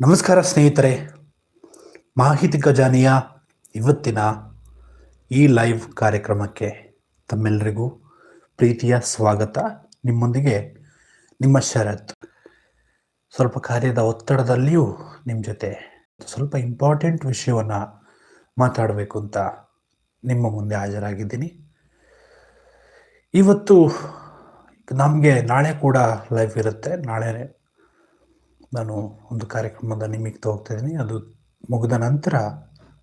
ನಮಸ್ಕಾರ ಸ್ನೇಹಿತರೆ, ಮಾಹಿತಿ ಖಜಾನೆಯ ಇವತ್ತಿನ ಈ ಲೈವ್ ಕಾರ್ಯಕ್ರಮಕ್ಕೆ ತಮ್ಮೆಲ್ಲರಿಗೂ ಪ್ರೀತಿಯ ಸ್ವಾಗತ. ನಿಮ್ಮೊಂದಿಗೆ ನಿಮ್ಮ ಶರತ್. ಸ್ವಲ್ಪ ಕಾರ್ಯದ ಒತ್ತಡದಲ್ಲಿಯೂ ನಿಮ್ಮ ಜೊತೆ ಸ್ವಲ್ಪ ಇಂಪಾರ್ಟೆಂಟ್ ವಿಷಯವನ್ನು ಮಾತಾಡಬೇಕು ಅಂತ ನಿಮ್ಮ ಮುಂದೆ ಹಾಜರಾಗಿದ್ದೀನಿ. ಇವತ್ತು ನಮಗೆ ನಾಳೆ ಕೂಡ ಲೈವ್ ಇರುತ್ತೆ. ನಾಳೆ ನಾನು ಒಂದು ಕಾರ್ಯಕ್ರಮದ ನಿಮಿತ್ತ ಹೋಗ್ತಾ ಇದ್ದೀನಿ. ಅದು ಮುಗಿದ ನಂತರ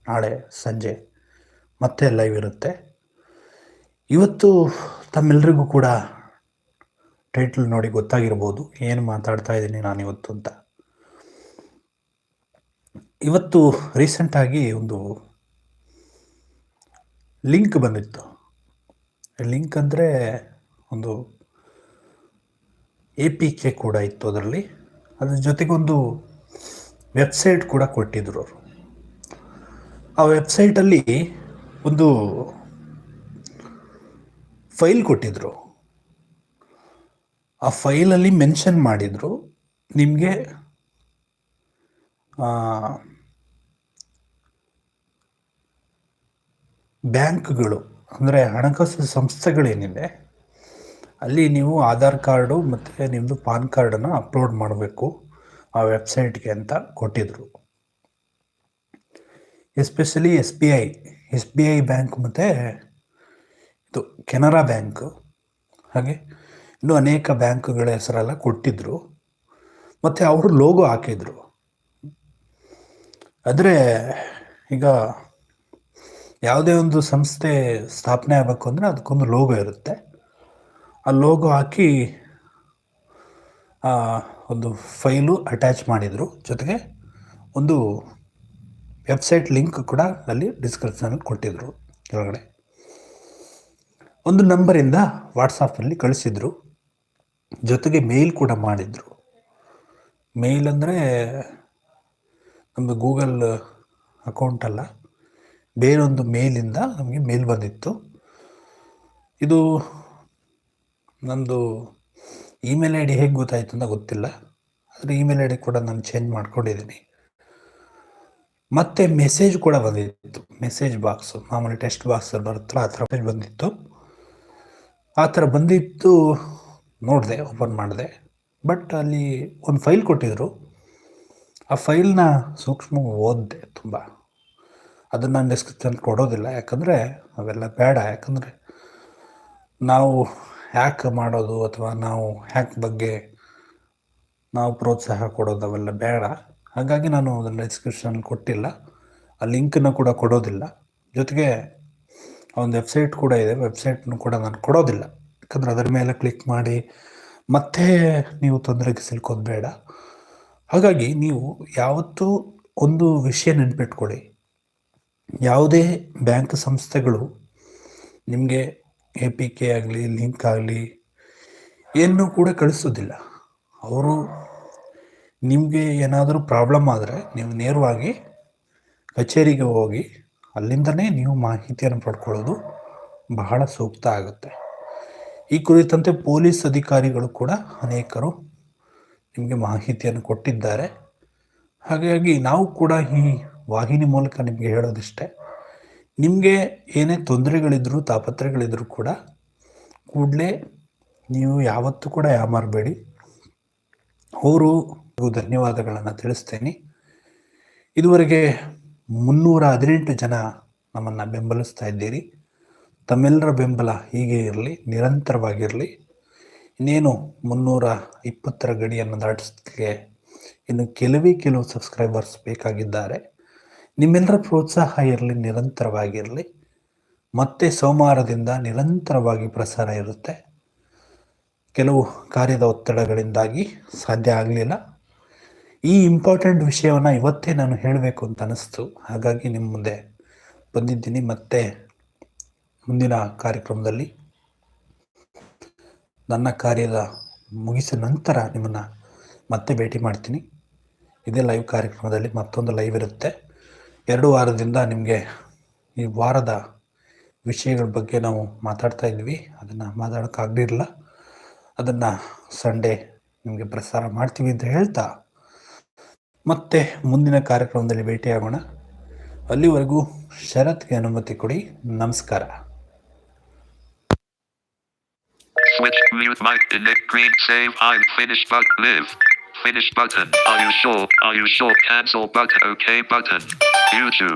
ನಾಳೆ ಸಂಜೆ ಮತ್ತೆ ಲೈವ್ ಇರುತ್ತೆ. ಇವತ್ತು ತಮ್ಮೆಲ್ಲರಿಗೂ ಕೂಡ ಟೈಟಲ್ ನೋಡಿ ಗೊತ್ತಾಗಿರ್ಬೋದು. ಏನು ಮಾತಾಡ್ತಾ ಇದ್ದೀನಿ ನಾನು ಇವತ್ತು ಅಂತ. ಇವತ್ತು ರೀಸೆಂಟಾಗಿ ಒಂದು ಲಿಂಕ್ ಬಂದಿತ್ತು. ಲಿಂಕ್ ಅಂದರೆ ಒಂದು ಎ ಪಿ ಕೆ ಕೂಡ ಇತ್ತು ಅದರಲ್ಲಿ. ಅದ್ರ ಜೊತೆಗೊಂದು ವೆಬ್ಸೈಟ್ ಕೂಡ ಕೊಟ್ಟಿದ್ರು ಅವರು. ಆ ವೆಬ್ಸೈಟಲ್ಲಿ ಒಂದು ಫೈಲ್ ಕೊಟ್ಟಿದ್ರು. ಆ ಫೈಲಲ್ಲಿ ಮೆನ್ಷನ್ ಮಾಡಿದರು, ನಿಮಗೆ ಬ್ಯಾಂಕ್ಗಳು, ಅಂದರೆ ಹಣಕಾಸು ಸಂಸ್ಥೆಗಳೇನಿದೆ ಅಲ್ಲಿ ನೀವು ಆಧಾರ್ ಕಾರ್ಡು ಮತ್ತು ನಿಮ್ಮದು ಪಾನ್ ಕಾರ್ಡನ್ನು ಅಪ್ಲೋಡ್ ಮಾಡಬೇಕು ಆ ವೆಬ್ಸೈಟ್ಗೆ ಅಂತ ಕೊಟ್ಟಿದ್ದರು especially S B I, S B I bank ಮತ್ತು ಇದು ಕೆನರಾ ಬ್ಯಾಂಕ್. ಹಾಗೆ ಇನ್ನೂ ಅನೇಕ ಬ್ಯಾಂಕ್ಗಳ ಹೆಸರೆಲ್ಲ ಕೊಟ್ಟಿದ್ದರು ಮತ್ತು ಅವರು ಲೋಗೋ ಹಾಕಿದರು. ಆದರೆ ಈಗ ಯಾವುದೇ ಒಂದು ಸಂಸ್ಥೆ ಸ್ಥಾಪನೆ ಆಗಬೇಕು ಅಂದರೆ ಅದಕ್ಕೊಂದು ಲೋಗೋ ಇರುತ್ತೆ. ಆ ಲೋಗೋ ಹಾಕಿ ಒಂದು ಫೈಲು ಅಟ್ಯಾಚ್ ಮಾಡಿದರು. ಜೊತೆಗೆ ಒಂದು ವೆಬ್ಸೈಟ್ ಲಿಂಕ್ ಕೂಡ ಅಲ್ಲಿ ಡಿಸ್ಕ್ರಿಪ್ಷನಲ್ಲಿ ಕೊಟ್ಟಿದ್ದರು ಕೆಳಗಡೆ. ಒಂದು ನಂಬರಿಂದ ವಾಟ್ಸಪ್ಪಲ್ಲಿ ಕಳಿಸಿದರು. ಜೊತೆಗೆ ಮೇಲ್ ಕೂಡ ಮಾಡಿದರು. ಮೇಲ್ ಅಂದರೆ ನಮ್ಮದು ಗೂಗಲ್ ಅಕೌಂಟ್ ಅಲ್ಲ. ಬೇರೊಂದು ಮೇಲಿಂದ ನಮಗೆ ಮೇಲ್ ಬಂದಿತ್ತು. ಇದು ನಂದು ಇಮೇಲ್ ಐ ಡಿ ಹೇಗೆ ಗೊತ್ತಾಯಿತು ಅಂತ ಗೊತ್ತಿಲ್ಲ. ಆದರೆ ಇಮೇಲ್ ಐ ಡಿ ಕೂಡ ನಾನು ಚೇಂಜ್ ಮಾಡ್ಕೊಂಡಿದ್ದೀನಿ. ಮತ್ತು ಮೆಸೇಜ್ ಕೂಡ ಬಂದಿತ್ತು. ಮೆಸೇಜ್ ಬಾಕ್ಸು ಮಾಮೂಲಿ ಟೆಸ್ಟ್ ಬಾಕ್ಸ್ ಬರುತ್ತಲ್ಲ, ಆ ಥರ ಮೆಸೇಜ್ ಬಂದಿತ್ತು. ಆ ಥರ ಬಂದಿತ್ತು, ನೋಡಿದೆ ಓಪನ್ ಮಾಡಿದೆ. ಬಟ್ ಅಲ್ಲಿ ಒಂದು ಫೈಲ್ ಕೊಟ್ಟಿದ್ದರು ಆ ಫೈಲ್ನ ಸೂಕ್ಷ್ಮ ಓದಿದೆ ತುಂಬ. ಅದನ್ನು ನಾನು ಡಿಸ್ಕ್ರಿಪ್ಷನ್ ಕೊಡೋದಿಲ್ಲ, ಯಾಕಂದರೆ ಅವೆಲ್ಲ ಬೇಡ. ಯಾಕಂದರೆ ನಾವು ಹ್ಯಾಕ್ ಮಾಡೋದು ಅಥವಾ ನಾವು ಹ್ಯಾಕ್ ಬಗ್ಗೆ ನಾವು ಪ್ರೋತ್ಸಾಹ ಕೊಡೋದು ಅವೆಲ್ಲ ಬೇಡ. ಹಾಗಾಗಿ ನಾನು ಅದನ್ನು ಡಿಸ್ಕ್ರಿಪ್ಷನ್ ಕೊಟ್ಟಿಲ್ಲ. ಆ ಲಿಂಕನ್ನು ಕೂಡ ಕೊಡೋದಿಲ್ಲ. ಜೊತೆಗೆ ಒಂದು ವೆಬ್ಸೈಟ್ ಕೂಡ ಇದೆ. ವೆಬ್ಸೈಟ್ನು ಕೂಡ ನಾನು ಕೊಡೋದಿಲ್ಲ. ಯಾಕಂದರೆ ಅದರ ಮೇಲೆ ಕ್ಲಿಕ್ ಮಾಡಿ ಮತ್ತೆ ನೀವು ತೊಂದರೆಗೆ ಸಿಲ್ಕೋದು ಬೇಡ. ಹಾಗಾಗಿ ನೀವು ಯಾವತ್ತೂ ಒಂದು ವಿಷಯ ನೆನಪಿಟ್ಕೊಳ್ಳಿ. ಯಾವುದೇ ಬ್ಯಾಂಕ್ ಸಂಸ್ಥೆಗಳು ನಿಮಗೆ ಎ ಪಿ ಕೆ ಆಗಲಿ, ಲಿಂಕ್ ಆಗಲಿ ಏನೂ ಕೂಡ ಕಳಿಸೋದಿಲ್ಲ. ಅವರು ನಿಮಗೆ ಏನಾದರೂ ಪ್ರಾಬ್ಲಮ್ ಆದರೆ ನೀವು ನೇರವಾಗಿ ಕಚೇರಿಗೆ ಹೋಗಿ ಅಲ್ಲಿಂದನೇ ನೀವು ಮಾಹಿತಿಯನ್ನು ಪಡ್ಕೊಳ್ಳೋದು ಬಹಳ ಸೂಕ್ತ ಆಗುತ್ತೆ. ಈ ಕುರಿತಂತೆ ಪೊಲೀಸ್ ಅಧಿಕಾರಿಗಳು ಕೂಡ ಅನೇಕರು ನಿಮಗೆ ಮಾಹಿತಿಯನ್ನು ಕೊಟ್ಟಿದ್ದಾರೆ. ಹಾಗಾಗಿ ನಾವು ಕೂಡ ಈ ವಾಹಿನಿ ಮೂಲಕ ನಿಮಗೆ ಹೇಳೋದಿಷ್ಟೇ. ನಿಮಗೆ ಏನೇ ತೊಂದರೆಗಳಿದ್ದರೂ ತಾಪತ್ರೆಗಳಿದ್ದರೂ ಕೂಡ ಕೂಡಲೇ ನೀವು ಯಾವತ್ತೂ ಕೂಡ ಯಾಮಾರಬೇಡಿ ಅವರು ಧನ್ಯವಾದಗಳನ್ನು ತಿಳಿಸ್ತೇನೆ. ಇದುವರೆಗೆ ಮುನ್ನೂರ ಹದಿನೆಂಟು ಜನ ನಮ್ಮನ್ನು ಬೆಂಬಲಿಸ್ತಾ ಇದ್ದೀರಿ. ತಮ್ಮೆಲ್ಲರ ಬೆಂಬಲ ಹೀಗೆ ಇರಲಿ, ನಿರಂತರವಾಗಿರಲಿ. ಇನ್ನೇನು ಮುನ್ನೂರ ಇಪ್ಪತ್ತರ ಗಡಿಯನ್ನು ದಾಟಿಸಲಿಕ್ಕೆ ಇನ್ನು ಕೆಲವೇ ಕೆಲವು ಸಬ್ಸ್ಕ್ರೈಬರ್ಸ್ ಬೇಕಾಗಿದ್ದಾರೆ. ನಿಮ್ಮೆಲ್ಲರ ಪ್ರೋತ್ಸಾಹ ಇರಲಿ, ನಿರಂತರವಾಗಿರಲಿ. ಮತ್ತೆ ಸೋಮವಾರದಿಂದ ನಿರಂತರವಾಗಿ ಪ್ರಸಾರ ಇರುತ್ತೆ. ಕೆಲವು ಕಾರ್ಯದ ಒತ್ತಡಗಳಿಂದಾಗಿ ಸಾಧ್ಯ ಆಗಲಿಲ್ಲ. ಈ ಇಂಪಾರ್ಟೆಂಟ್ ವಿಷಯವನ್ನು ಇವತ್ತೇ ನಾನು ಹೇಳಬೇಕು ಅಂತ ಅನ್ನಿಸ್ತು ಹಾಗಾಗಿ ನಿಮ್ಮ ಮುಂದೆ ಬಂದಿದ್ದೀನಿ. ಮತ್ತೆ ಮುಂದಿನ ಕಾರ್ಯಕ್ರಮದಲ್ಲಿ ನನ್ನ ಕಾರ್ಯದ ಮುಗಿಸಿದ ನಂತರ ನಿಮ್ಮನ್ನು ಮತ್ತೆ ಭೇಟಿ ಮಾಡ್ತೀನಿ. ಇದೇ ಲೈವ್ ಕಾರ್ಯಕ್ರಮದಲ್ಲಿ ಮತ್ತೊಂದು ಲೈವ್ ಇರುತ್ತೆ. ಎರಡು ವಾರದಿಂದ ನಿಮಗೆ ಈ ವಾರದ ವಿಷಯಗಳ ಬಗ್ಗೆ ನಾವು ಮಾತಾಡ್ತಾ ಇದ್ವಿ. ಅದನ್ನು ಮಾತಾಡೋಕ್ಕಾಗಲಿಲ್ಲ ಅದನ್ನು ಸಂಡೇ ನಿಮಗೆ ಪ್ರಸಾರ ಮಾಡ್ತೀವಿ ಅಂತ ಹೇಳ್ತಾ. ಮತ್ತೆ ಮುಂದಿನ ಕಾರ್ಯಕ್ರಮದಲ್ಲಿ ಭೇಟಿಯಾಗೋಣ. ಅಲ್ಲಿವರೆಗೂ ಶರತ್ಗೆ ಅನುಮತಿ ಕೊಡಿ. ನಮಸ್ಕಾರ. Switch mute mic, delete, green, save, hide, finish live. Finish button. Are you sure? Are you sure? Cancel button. Okay button. YouTube.